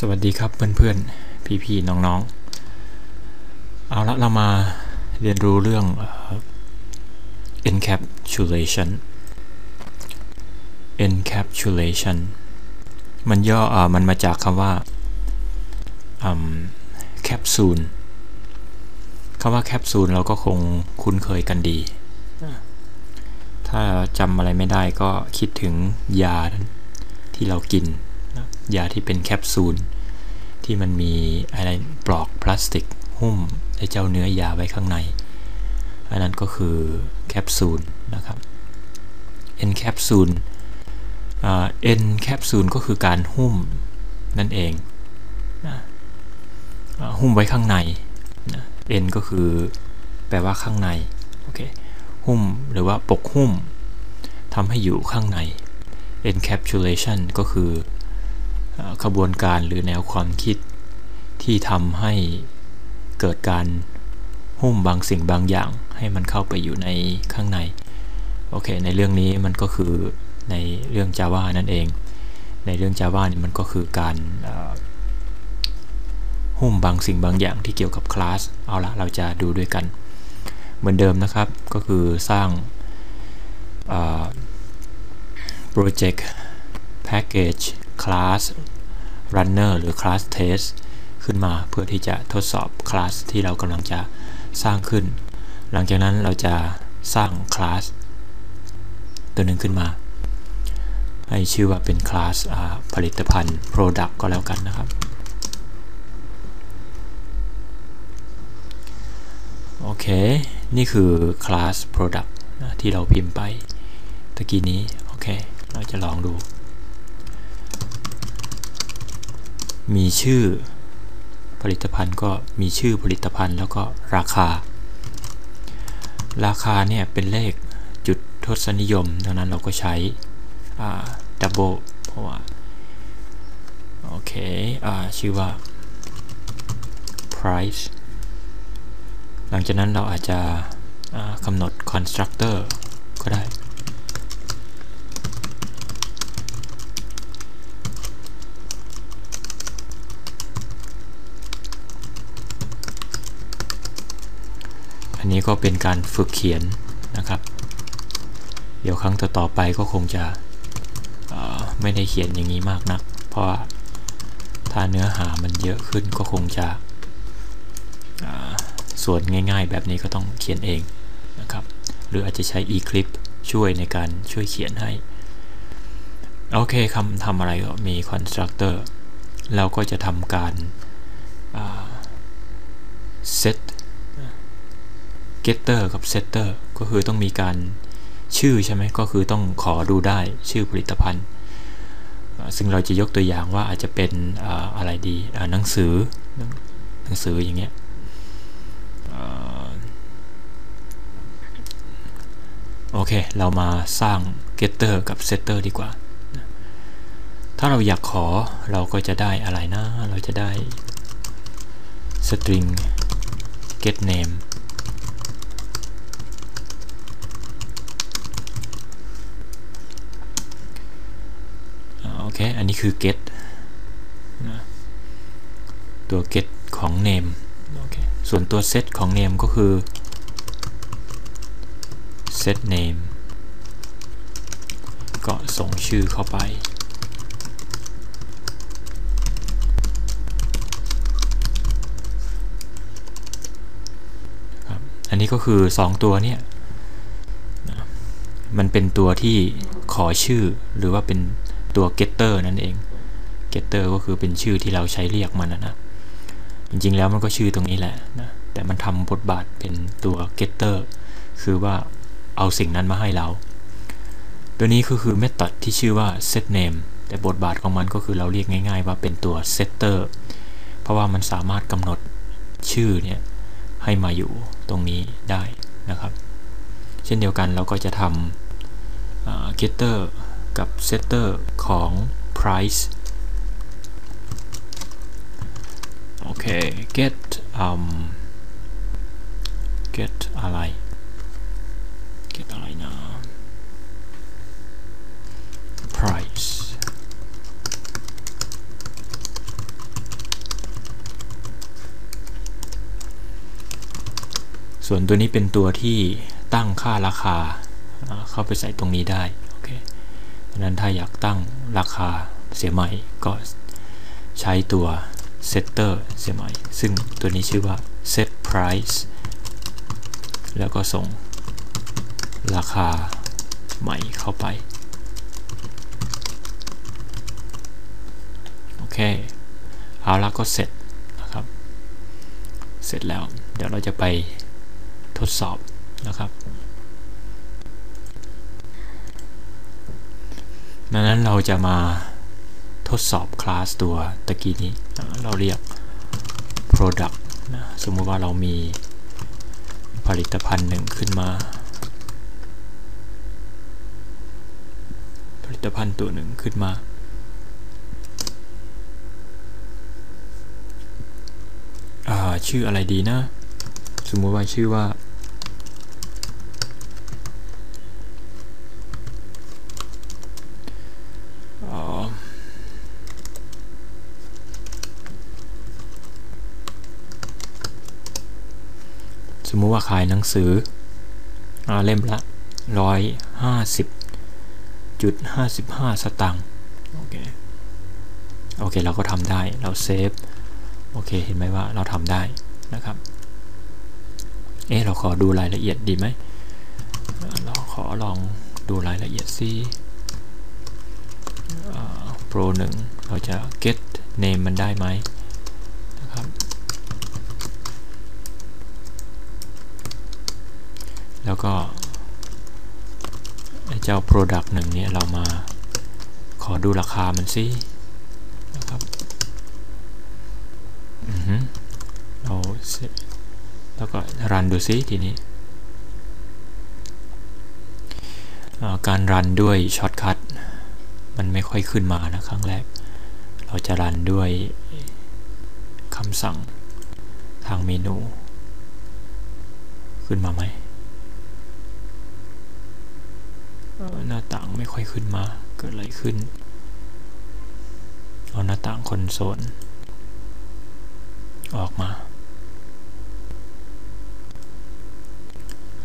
สวัสดีครับเพื่อนๆ พี่ๆ น้องๆ เอาละเรามาเรียนรู้เรื่อง encapsulation encapsulation มันย่ออมันมาจากคำว่าแคปซูลคำว่าแคปซูลเราก็คงคุ้นเคยกันดี ถ้าจำอะไรไม่ได้ก็คิดถึงยาที่เรากิน ยาที่เป็นแคปซูลที่มันมีอะไรปลอกพลาสติก หุ้มไอ้เจ้าเนื้อยาไว้ข้างใน อันนั้นก็คือแคปซูลนะครับ N แคปซูล N แคปซูลก็คือการหุ้มนั่นเองนะหุ้มไว้ข้างในนะ N ก็คือแปลว่าข้างในโอเคหุ้มหรือว่าปกหุ้มทำให้อยู่ข้างใน encapsulation ก็คือ ขบวนการหรือแนวความคิดที่ทำให้เกิดการหุ้มบางสิ่งบางอย่างให้มันเข้าไปอยู่ในข้างใน โอเค ในเรื่องนี้มันก็คือในเรื่อง Java นั่นเอง ในเรื่อง Java นี่มันก็คือการหุ้มบางสิ่งบางอย่างที่เกี่ยวกับคลาส เอาละเราจะดูด้วยกัน เหมือนเดิมนะครับ ก็คือสร้าง project package class runner หรือ class test ขึ้นมาเพื่อที่จะทดสอบคลาสที่เรากำลังจะสร้างขึ้น หลังจากนั้นเราจะสร้างคลาสตัวหนึ่งขึ้นมา ให้ชื่อว่าเป็นคลาสผลิตภัณฑ์ product ก็แล้วกันนะครับ โอเค นี่คือคลาส product ที่เราพิมพ์ไปตะกี้นี้ โอเค เราจะลองดู มีชื่อผลิตภัณฑ์ก็มีชื่อผลิตภัณฑ์แล้วก็ราคา ราคาเนี่ยเป็นเลขจุดทศนิยมดังนั้นเราก็ใช้ดับเบิลเพราะว่าโอเคอชื่อว่า price หลังจากนั้นเราอาจจะกำหนด constructor ก็ได้ อั นี้ก็เป็นการฝึกเขียนนะครับ เดี๋ยวครั้งต่อๆไปก็คงจะไม่ได้เขียนอย่างนี้มากนัก เพราะถ้าเนื้อหามันเยอะขึ้นก็คงจะส่วนง่ายๆ แบบนี้ก็ต้องเขียนเองนะครับ หรืออาจจะใช้ eClip ช่วยในการช่วยเขียนให้ โอเคคำทำอะไรก็มี constructor เราก็จะทำการ set getter กับ setter ก็คือต้องมีการชื่อใช่ไหมก็คือต้องขอดูได้ชื่อผลิตภัณฑ์ ซึ่งเราจะยกตัวอย่างว่าอาจจะเป็นอะไรดีหนังสือหนังสืออย่างเงี้ยโอเค เรามาสร้าง getter กับ setter ดีกว่า ถ้าเราอยากขอเราก็จะได้อะไรนะ เราจะได้ string get name อ่าโอ เค อันนี้คือ get นะตัว get ของ name โอเค ส่วนตัว set ของ name ก็คือ set name ก็ส่งชื่อเข้าไปครับอันนี้ก็คือ 2 ตัวเนี่ยนะมันเป็นตัวที่ขอชื่อหรือว่าเป็น ตัว getter นั่นเอง getter ก็คือเป็นชื่อที่เราใช้เรียกมันนะ จริงๆแล้วมันก็ชื่อตรงนี้แหละนะ แต่มันทำบทบาทเป็นตัว getter คือว่าเอาสิ่งนั้นมาให้เรา ตัวนี้ก็คือ method ที่ชื่อว่า set name แต่บทบาทของมันก็คือเราเรียกง่าย ๆ ว่าเป็นตัว setter เพราะว่ามันสามารถกำหนดชื่อเนี่ยให้มาอยู่ตรงนี้ได้นะครับ เช่นเดียวกันเราก็จะทำ getter กับ setter ของ price โอเค get um, get อะไร get อะไรนะ price ส่วนตัวนี้เป็นตัวที่ตั้งค่าราคา เข้าไปใส่ตรงนี้ได้ โอเค นั้นถ้าอยากตั้งราคาเสียใหม่ก็ใช้ตัว setter เสียใหม่ ซึ่งตัวนี้ชื่อว่า set price แล้วก็ส่งราคาใหม่เข้าไป โอเค เอาล้วก็เสร็จนะครับ เสร็จแล้ว เดี๋ยวเราจะไปทดสอบนะครับ ดังนั้นเราจะมาทดสอบคลาสตัวตะกี้นี้เราเรียก product นะสมมุติว่าเรามีผลิตภัณฑ์หนึ่งขึ้นมา ผลิตภัณฑ์ตัวหนึ่งขึ้นมา ชื่ออะไรดีนะ สมมุติว่าชื่อว่าสมมุติ ว่าขายหนังสืออเล่มละร้อยห้าสิบจุดห้าสิบห้าสตังค์โอเคโอเค เราก็ทำได้เราเซฟโอเค เห็นไหมว่าเราทำได้นะครับเอ๊ะเราขอดูรายละเอียดดีไหมเราขอลองดูรายละเอียดซิโปรหนึ่งเราจะ get name มันได้ไหมนะครับ แล้วก็เจ้า Product หนึ่งเนี่ยเรามาขอดูราคามันสินะครับอือฮึเราแล้วก็รันดูซิทีนี้ การรันด้วยช็อตคัทมันไม่ค่อยขึ้นมานะครั้งแรก เราจะรันด้วยคำสั่งทางเมนู ขึ้นมาไหม หน้าต่างไม่ค่อยขึ้นมา เกิดอะไรขึ้น เอาหน้าต่างคอนโซลออกมา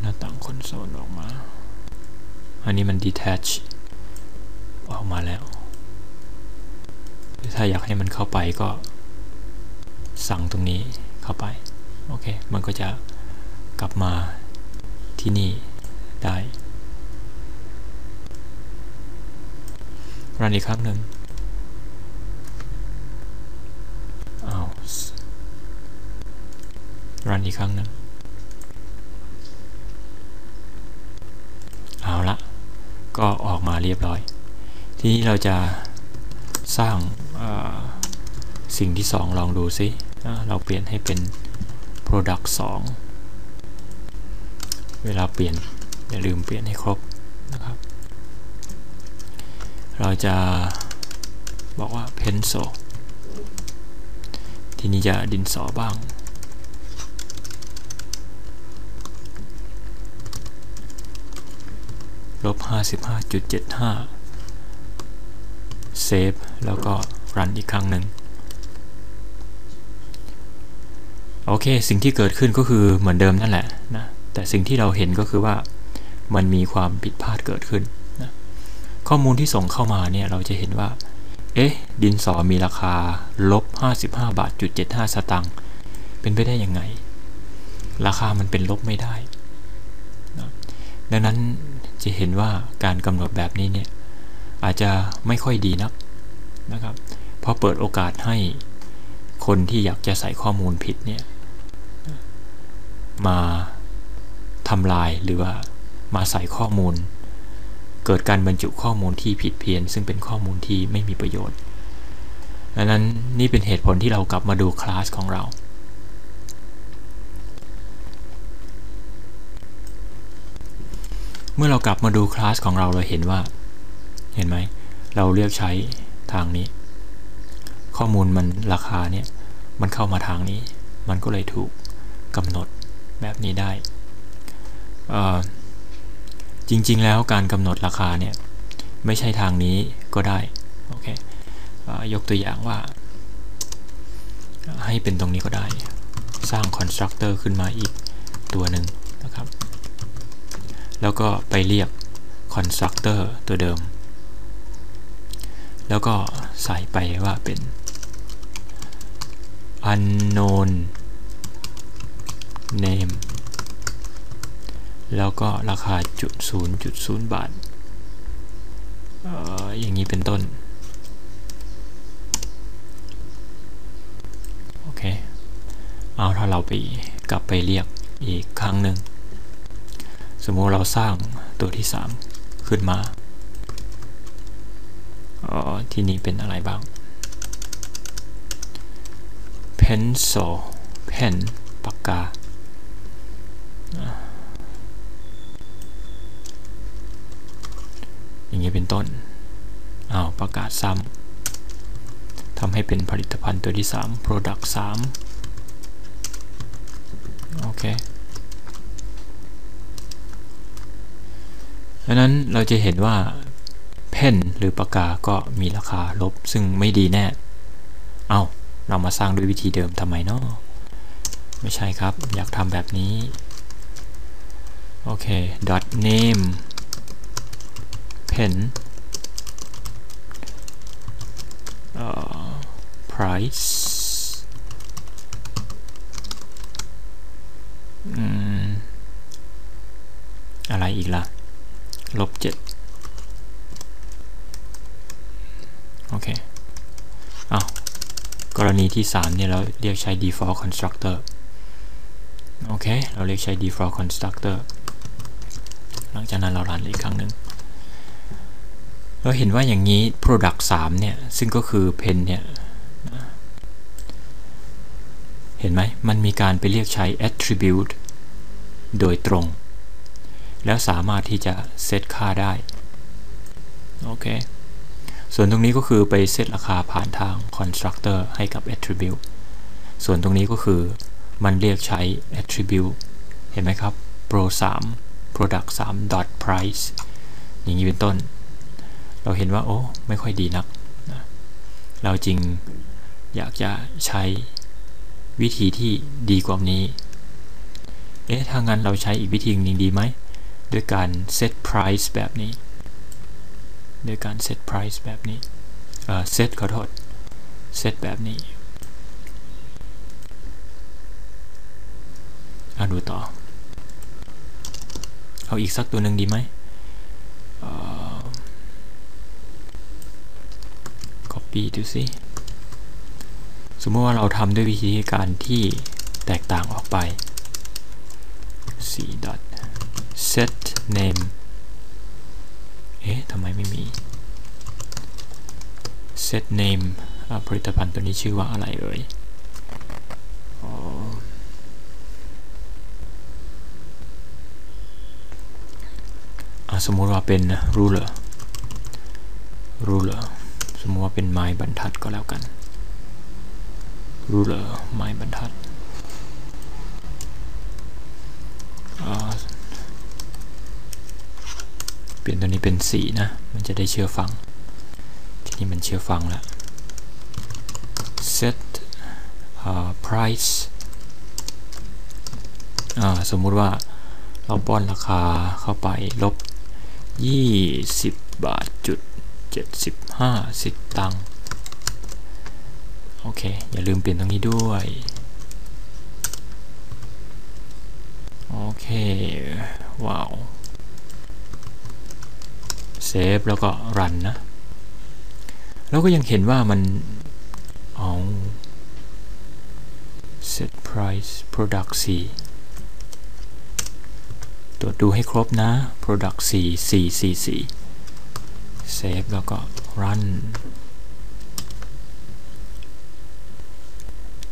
หน้าต่างคอนโซลออกมา อันนี้มัน detach ออกมาแล้ว ถ้าอยากให้มันเข้าไปก็สั่งตรงนี้เข้าไป โอเค มันก็จะกลับมาที่นี่ได้ รันอีกครั้งหนึ่งอ้าวรันอีกครั้งหนึ่งเอาละ ก็ออกมาเรียบร้อย ทีนี้เราจะสร้างสิ่งที่ 2 ลองดูซิเราเปลี่ยนให้เป็น product 2 เวลาเปลี่ยน อย่าลืมเปลี่ยนให้ครบนะครับ เราจะบอกว่า pencil ทีนี้จะดินสอบ้าง ลบ 55.75 เซฟแล้วก็รันอีกครั้งหนึ่งโอเค สิ่งที่เกิดขึ้นก็คือเหมือนเดิมนั่นแหละนะ แต่สิ่งที่เราเห็นก็คือว่ามันมีความผิดพลาดเกิดขึ้น ข้อมูลที่ส่งเข้ามาเนี่ยเราจะเห็นว่า เอ๊ะ ดินสอมีราคาลบ55 บาทจุด75 สตางค์ เป็นไปได้ยังไง ราคามันเป็นลบไม่ได้นะดังนั้นจะเห็นว่าการกำหนดแบบนี้เนี่ยอาจจะไม่ค่อยดีนักนะครับ เพราะเปิดโอกาสให้คนที่อยากจะใส่ข้อมูลผิดเนี่ยมาทำลายหรือว่ามาใส่ข้อมูล เกิดการบรรจุข้อมูลที่ผิดเพี้ยน ซึ่งเป็นข้อมูลที่ไม่มีประโยชน์ดังนั้นนี่เป็นเหตุผลที่เรากลับมาดูคลาสของเรา เมื่อเรากลับมาดูคลาสของเราเราเห็นว่า เห็นไหม เราเลือกใช้ทางนี้ ข้อมูลมันราคาเนี่ย มันเข้ามาทางนี้ มันก็เลยถูกกำหนดแบบนี้ได้ จริง ๆ แล้วการกำหนดราคาเนี่ยไม่ใช่ทางนี้ก็ได้โอเคยกตัวอย่างว่า ให้เป็นตรงนี้ก็ได้ สร้างคอนสตรักเตอร์ขึ้นมาอีกตัวหนึ่งนะครับ แล้วก็ไปเรียก constructor ตัวเดิม แล้วก็ใส่ไปว่าเป็น unknown name แล้วก็ราคาจุดศูนย์จุดศูนย์บาทอออย่างนี้เป็นต้น โอเค เอาถ้าเราไปกลับไปเรียกอีกครั้งหนึ่ง สมมติเราสร้างตัวที่ 3 ขึ้นมาออที่นี้เป็นอะไรบ้าง pencil pen ปากกา อย่าง นี้เป็นต้นอ้าวประกาศซ้ำทำให้เป็นผลิตภัณฑ์ตัวที่ 3 product 3โอเคดังนั้นเราจะเห็นว่าเพนหรือปากกาก็มีราคาลบซึ่งไม่ดีแน่ เอาเรามาสร้างด้วยวิธีเดิมทำไมเนาะไม่ใช่ครับ อยากทำแบบนี้ โอเค dot name pen uh, price อืมอะไรอีกล่ะ ลบเจ็ดโอเคเอากรณีที่ 3 เนี่ย เราเรียกใช้ default constructor โอเค เราเรียกใช้ default constructor หลังจากนั้นเรารันอีกครั้งหนึ่ง เราเห็นว่าอย่างนี้ product 3 เนี่ย ซึ่งก็คือ pen เนี่ย เห็นไหม มันมีการไปเรียกใช้ attribute โดยตรง แล้วสามารถที่จะเซตค่าได้ โอเค ส่วนตรงนี้ก็คือไปเซตราคาผ่านทาง constructor ให้กับ attribute ส่วนตรงนี้ก็คือมันเรียกใช้ attribute เห็นไหมครับ pro 3 product 3 dot price อย่างนี้เป็นต้น เราเห็นว่าโอ้ไม่ค่อยดีนักนะเราจริงอยากจะใช้วิธีที่ดีกว่านี้ เอ๊ะถ้างั้นเราใช้อีกวิธีหนึ่งดีไหม ด้วยการ set price แบบนี้ ด้วยการ set price แบบนี้ เอ่อ set ขอโทษ set แบบนี้อาดูต่อ เอาอีกสักตัวหนึ่งดีไหม p ดูสิสมมติว่าเราทำด้วยวิธีการที่แตกต่างออกไป c dot set name เอ๊ะทำไมไม่มี set name ผลิตภัณฑ์ตัวนี้ชื่อว่าอะไรเอ่ยสมมติว่าเป็น ruler ruler มมติว่าเป็นไม้บรรทัดก็แล้วกัน ruler ไม้บรรทัดเปลี่ยนตัวนี้เป็นสีนะ มันจะได้เชื่อฟัง ทีนี้มันเชื่อฟังแล้ว set uh, price สมมุติว่าเราป้อนราคาเข้าไปลบ 20 บาทจุด 75สิตังค์โอเค อย่าลืมเปลี่ยนตรงนี้ด้วย โอเค ว้าวเซฟแล้วก็รันนะ แล้วก็ยังเห็นว่ามันเอา set price product 4ตรวจดูให้ครบนะ product 4 4 4 4 save แล้วก็ run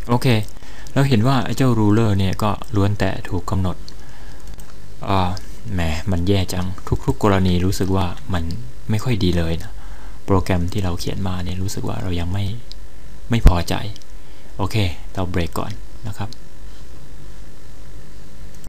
โอเค เราเห็นว่าเจ้า ruler เนี่ยก็ล้วนแต่ถูกกำหนดอ่าแหมมันแย่จัง ทุกๆกรณีรู้สึกว่ามันไม่ค่อยดีเลยนะ โปรแกรมที่เราเขียนมาเนี่ยรู้สึกว่าเรายังไม่ไม่พอใจ โอเค เราเบรกก่อนนะครับ